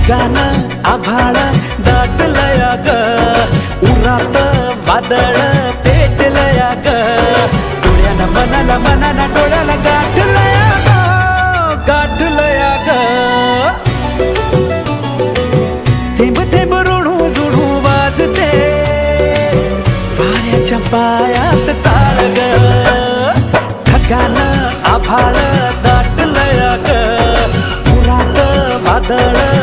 ढगान आभाळ दाटलया ग उरात वादळ पेटलया ग डोळ्याला मनाला मनाला डोळ्याला गाठलया ग गाठलया ग थेंब थेंब ऋणू जुणू वाजते. वाऱ्याच्या पायात चाळ ग. ढगान आभाळ दाटलया ग उरात वादळ